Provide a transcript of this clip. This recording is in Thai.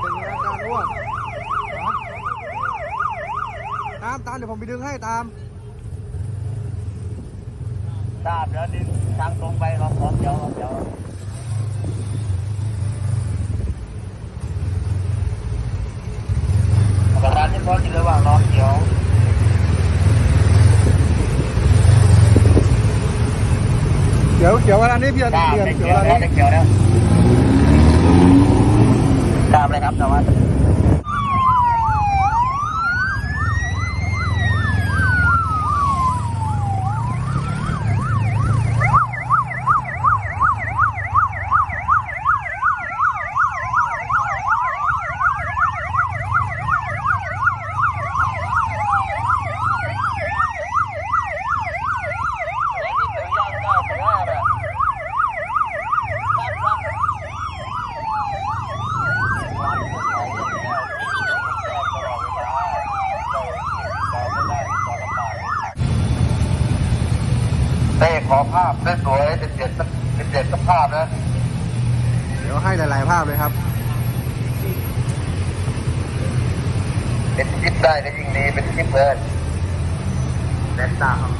เป็นไาการอ้วนตามตามเดี๋ยวผมไปดึงให้ตามทราบแล้วดึงทางตรงไปครับพร้อมเดียวเดียวสถานที่พร้อมอยู่ระหว่างน้องเดียวเดี๋ยวเดี๋ยวเวลานี้พี่จเปลี่ยนเดี๋ยวเวลานี้เดี๋ยวแล้ว ท ราบเลยครับแต่ว่าเต้ขอภาพสวยๆเด็ดๆเด็ดๆสักภาพนะ เดี๋ยวให้หลาย ๆ ภาพเลยครับ เป็นคลิปได้ก็ยิ่งดีเป็นคลิปเลยแดนตาครับ